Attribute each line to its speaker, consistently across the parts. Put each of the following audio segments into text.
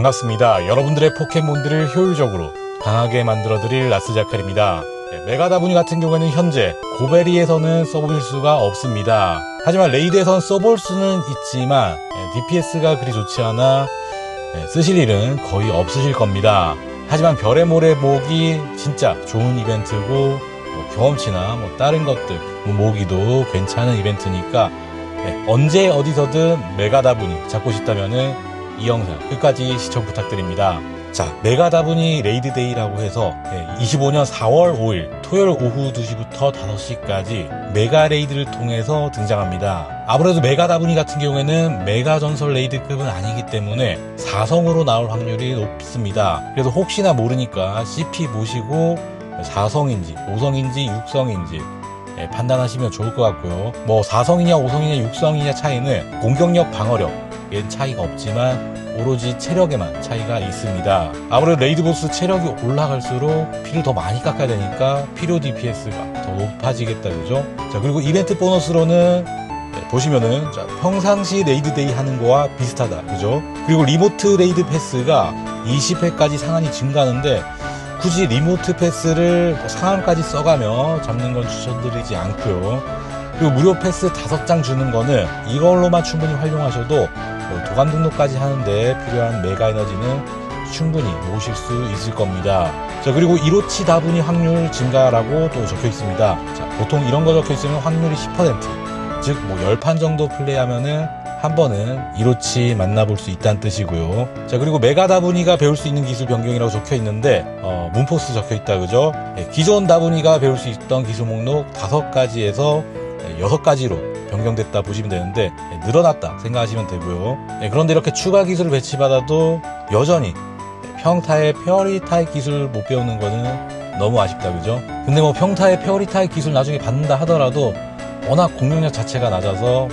Speaker 1: 반갑습니다. 여러분들의 포켓몬들을 효율적으로 강하게 만들어드릴 라스자칼입니다. 네, 메가다분이 같은 경우에는 현재 고베리에서는 써볼 수가 없습니다. 하지만 레이드에선 써볼 수는 있지만 DPS가 그리 좋지 않아 네, 쓰실 일은 거의 없으실 겁니다. 하지만 별의 모래 모으기 진짜 좋은 이벤트고 뭐 경험치나 뭐 다른 것들 뭐 모으기도 괜찮은 이벤트니까 네, 언제 어디서든 메가다분이 잡고 싶다면은 이 영상 끝까지 시청 부탁드립니다. 자, 메가다분이 레이드데이라고 해서 25년 4월 5일 토요일 오후 2시부터 5시까지 메가 레이드를 통해서 등장합니다. 아무래도 메가다분이 같은 경우에는 메가 전설 레이드급은 아니기 때문에 4성으로 나올 확률이 높습니다. 그래서 혹시나 모르니까 CP 보시고 4성인지 5성인지 6성인지 예, 판단하시면 좋을 것 같고요. 뭐 4성이냐 5성이냐 6성이냐 차이는 공격력 방어력 엔 차이가 없지만 오로지 체력에만 차이가 있습니다. 아무래도 레이드 보스 체력이 올라갈수록 피를 더 많이 깎아야 되니까 필요 DPS가 더 높아지겠다 그죠? 자 그리고 이벤트 보너스로는 네, 보시면은 자, 평상시 레이드 데이 하는 거와 비슷하다 그죠? 그리고 리모트 레이드 패스가 20회까지 상한이 증가하는데 굳이 리모트 패스를 뭐 상한까지 써가며 잡는 건 추천드리지 않고요. 그리고 무료 패스 5장 주는 거는 이걸로만 충분히 활용하셔도 뭐 도감 등록까지 하는데 필요한 메가 에너지는 충분히 모으실 수 있을 겁니다. 자, 그리고 1호치 다분히 확률 증가라고 또 적혀 있습니다. 자, 보통 이런 거 적혀 있으면 확률이 10%, 즉, 뭐 10판 정도 플레이하면은 한 번은 1호치 만나볼 수 있다는 뜻이고요. 자, 그리고 메가 다분이가 배울 수 있는 기술 변경이라고 적혀 있는데, 어, 문포스 적혀 있다, 그죠? 예, 기존 다분이가 배울 수 있던 기술 목록 5가지에서 6가지로 변경됐다 보시면 되는데 예, 늘어났다 생각하시면 되고요. 예, 그런데 이렇게 추가 기술을 배치받아도 여전히 예, 평타의 페어리 타입 기술 못 배우는 거는 너무 아쉽다 그죠? 근데 뭐 평타의 페어리 타입 기술 나중에 받는다 하더라도 워낙 공격력 자체가 낮아서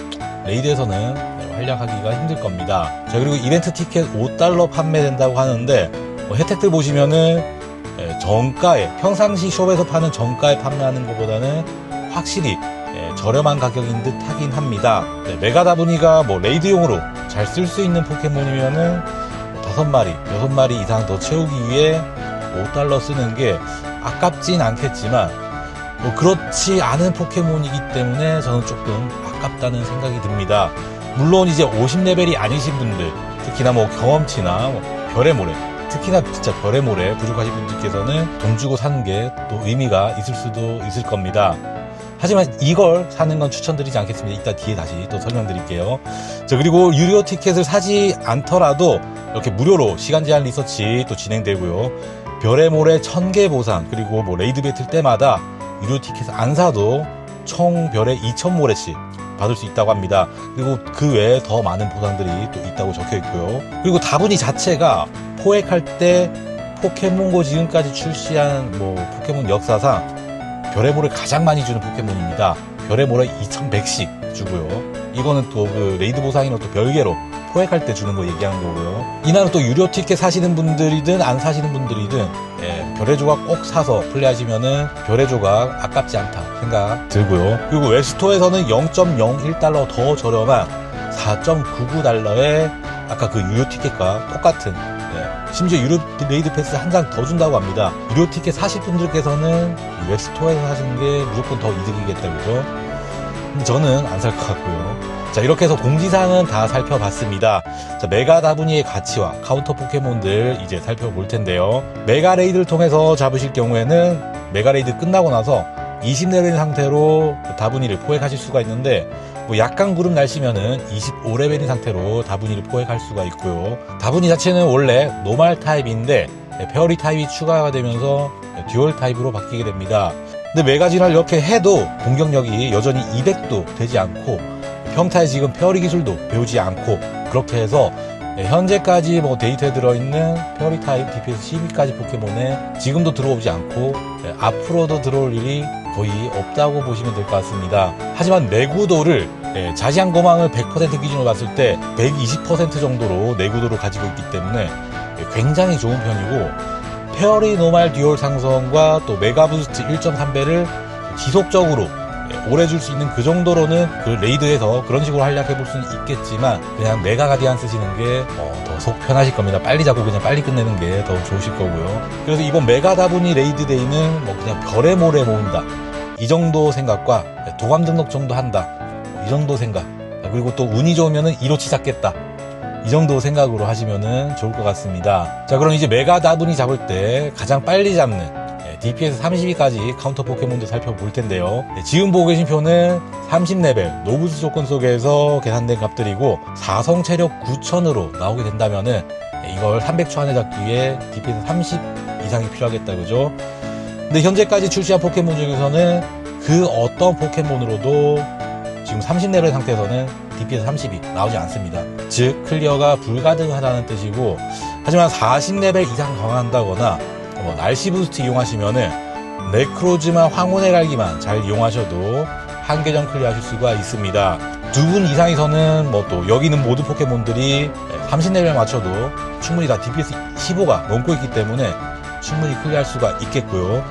Speaker 1: 레이드에서는 네, 활약하기가 힘들 겁니다. 자 그리고 이벤트 티켓 5달러 판매된다고 하는데 뭐 혜택들 보시면은 예, 정가에 평상시 숍에서 파는 정가에 판매하는 것보다는 확실히 예, 저렴한 가격인 듯 하긴 합니다. 네, 메가다분이가 뭐 레이드용으로 잘 쓸 수 있는 포켓몬이면은 다섯 마리, 여섯 마리 이상 더 채우기 위해 5달러 쓰는 게 아깝진 않겠지만 뭐 그렇지 않은 포켓몬이기 때문에 저는 조금 아깝다는 생각이 듭니다. 물론 이제 50레벨이 아니신 분들, 특히나 뭐 경험치나 뭐 별의 모래, 특히나 진짜 별의 모래 부족하신 분들께서는 돈 주고 사는 게 또 의미가 있을 수도 있을 겁니다. 하지만 이걸 사는 건 추천드리지 않겠습니다. 이따 뒤에 다시 또 설명드릴게요. 자, 그리고 유료 티켓을 사지 않더라도 이렇게 무료로 시간 제한 리서치 또 진행되고요. 별의 모래 1000개 보상, 그리고 뭐 레이드 배틀 때마다 유료 티켓 안 사도 총 별의 2000모래씩 받을 수 있다고 합니다. 그리고 그 외에 더 많은 보상들이 또 있다고 적혀 있고요. 그리고 다분히 자체가 포획할 때 포켓몬고 지금까지 출시한 뭐 포켓몬 역사상 별의 모를 가장 많이 주는 포켓몬입니다. 별의 모를 2100씩 주고요. 이거는 또 그 레이드 보상이나 또 별개로 포획할 때 주는 거 얘기하는 거고요. 이날은 또 유료 티켓 사시는 분들이든 안 사시는 분들이든 예, 별의 조각 꼭 사서 플레이하시면은 별의 조각 아깝지 않다 생각 들고요. 그리고 웹스토어에서는 0.01달러 더 저렴한 4.99달러에 아까 그 유료 티켓과 똑같은 예, 심지어 유료 레이드 패스 한 장 더 준다고 합니다. 유료 티켓 사실 분들께서는 이 웹스토어에서 사시는 게 무조건 더 이득이겠다 그죠? 근데 저는 안 살 것 같고요. 자 이렇게 해서 공지사항은 다 살펴봤습니다. 자 메가 다분이의 가치와 카운터 포켓몬들 이제 살펴볼 텐데요. 메가 레이드를 통해서 잡으실 경우에는 메가 레이드 끝나고 나서 20레벨 상태로 다분이를 포획하실 수가 있는데 뭐 약간 구름 날씨면은 25레벨인 상태로 다분이를 포획할 수가 있고요. 다분이 자체는 원래 노말 타입인데 페어리 타입이 추가가 되면서 듀얼 타입으로 바뀌게 됩니다. 근데 메가진을 이렇게 해도 공격력이 여전히 200도 되지 않고 평타에 지금 페어리 기술도 배우지 않고 그렇게 해서 현재까지 뭐 데이터에 들어있는 페어리 타입 DPS 12까지 포켓몬에 지금도 들어오지 않고 앞으로도 들어올 일이 거의 없다고 보시면 될 것 같습니다. 하지만 내구도를 예, 자시한 고망을 100% 기준으로 봤을 때 120% 정도로 내구도를 가지고 있기 때문에 예, 굉장히 좋은 편이고 페어리 노말 듀얼 상성과 또 메가 부스트 1.3배를 지속적으로 예, 오래 줄 수 있는 그 정도로는 그 레이드에서 그런 식으로 활약해 볼 수는 있겠지만 그냥 메가 가디안 쓰시는 게 더속 편하실 겁니다. 빨리 잡고 그냥 빨리 끝내는 게 더 좋으실 거고요. 그래서 이번 메가 다분이 레이드 데이는 뭐 그냥 별의 모래 모은다. 이 정도 생각과 도감 등록 정도 한다. 뭐이 정도 생각. 그리고 또 운이 좋으면은 1호치 잡겠다. 이 정도 생각으로 하시면은 좋을 것 같습니다. 자, 그럼 이제 메가 다분이 잡을 때 가장 빨리 잡는 예, DPS 32까지 카운터 포켓몬도 살펴볼 텐데요. 예, 지금 보고 계신 표는 30레벨 노브스 조건 속에서 계산된 값들이고 4성 체력 9000으로 나오게 된다면은 예, 이걸 300초 안에 잡기 위해 DPS 30 이상이 필요하겠다 그죠? 근데 현재까지 출시한 포켓몬 중에서는 그 어떤 포켓몬으로도 지금 30레벨 상태에서는 DPS 30이 나오지 않습니다. 즉 클리어가 불가능하다는 뜻이고 하지만 40레벨 이상 강화한다거나 뭐 날씨 부스트 이용하시면은 네크로즈만 황혼의 갈기만 잘 이용하셔도 한 계정 클리어하실 수가 있습니다. 두 분 이상에서는 뭐 또 여기 있는 모든 포켓몬들이 30레벨 맞춰도 충분히 다 DPS 15가 넘고 있기 때문에 충분히 클리어할 수가 있겠고요.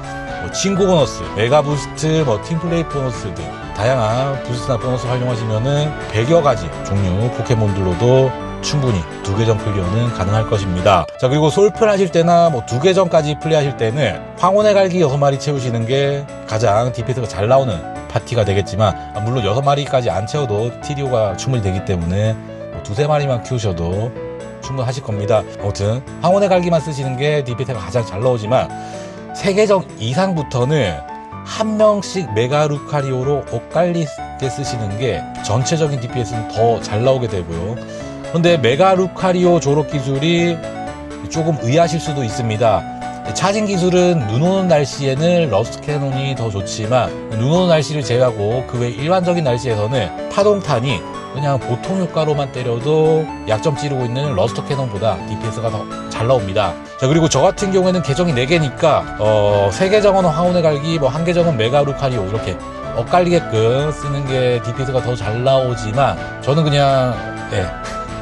Speaker 1: 뭐 친구 보너스, 메가 부스트, 뭐 팀플레이 보너스 등 다양한 부스트나 보너스 활용하시면은 100여 가지 종류 포켓몬들로도 충분히 두 계정 클리어는 가능할 것입니다. 자, 그리고 솔플 하실 때나 뭐 두 계정까지 플레이하실 때는 황혼의 갈기 6마리 채우시는 게 가장 DPS가 잘 나오는 파티가 되겠지만, 아, 물론 6마리까지 안 채워도 TDO가 충분히 되기 때문에 뭐 두세 마리만 키우셔도 충분하실 겁니다. 아무튼 황혼의 갈기만 쓰시는 게 DPS가 가장 잘 나오지만 세 계정 이상부터는 한 명씩 메가 루카리오로 엇갈리게 쓰시는 게 전체적인 DPS는 더 잘 나오게 되고요. 그런데 메가 루카리오 졸업 기술이 조금 의아하실 수도 있습니다. 차진 기술은 눈 오는 날씨에는 러스트 캐논이 더 좋지만 눈 오는 날씨를 제외하고 그 외 일반적인 날씨에서는 파동탄이 그냥 보통 효과로만 때려도 약점 찌르고 있는 러스터 캐논보다 DPS가 더 잘 나옵니다. 자 그리고 저 같은 경우에는 계정이 4개니까 어, 3계정은 황혼의 갈기 뭐 1계정은 메가 루카리오 이렇게 엇갈리게끔 쓰는 게 DPS가 더 잘 나오지만 저는 그냥 예,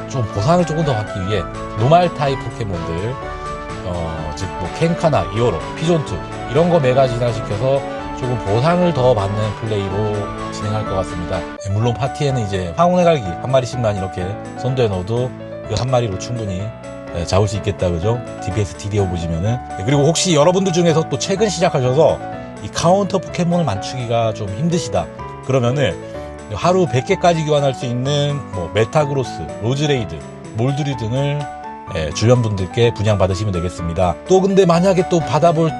Speaker 1: 좀 보상을 조금 더 받기 위해 노말 타입 포켓몬들 어, 즉, 뭐, 캔카나, 이오로, 피존투, 이런 거 메가 진화 시켜서 조금 보상을 더 받는 플레이로 진행할 것 같습니다. 예, 물론 파티에는 이제 황혼의 갈기 한 마리씩만 이렇게 선두에 넣어도 그한 마리로 충분히 예, 잡을 수 있겠다, 그죠? DPS DDO 보시면은. 예, 그리고 혹시 여러분들 중에서 또 최근 시작하셔서 이 카운터 포켓몬을 맞추기가 좀 힘드시다. 그러면은 하루 100개까지 교환할 수 있는 뭐 메타그로스, 로즈레이드, 몰드리 등을 예, 주변 분들께 분양받으시면 되겠습니다. 또 근데 만약에 또 받아볼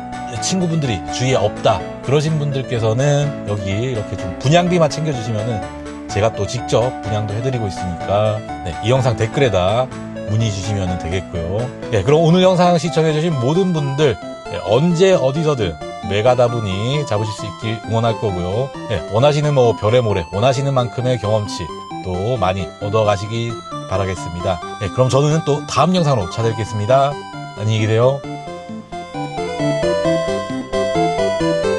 Speaker 1: 친구분들이 주위에 없다 그러신 분들께서는 여기 이렇게 좀 분양비만 챙겨주시면은 제가 또 직접 분양도 해드리고 있으니까 네, 이 영상 댓글에다 문의 주시면 되겠고요. 예, 그럼 오늘 영상 시청해주신 모든 분들 예, 언제 어디서든 메가다분이 잡으실 수 있길 응원할 거고요. 예, 원하시는 뭐 별의 모래, 원하시는 만큼의 경험치 또 많이 얻어가시기 바라겠습니다. 예, 그럼 저는 또 다음 영상으로 찾아뵙겠습니다. 안녕히 계세요. Música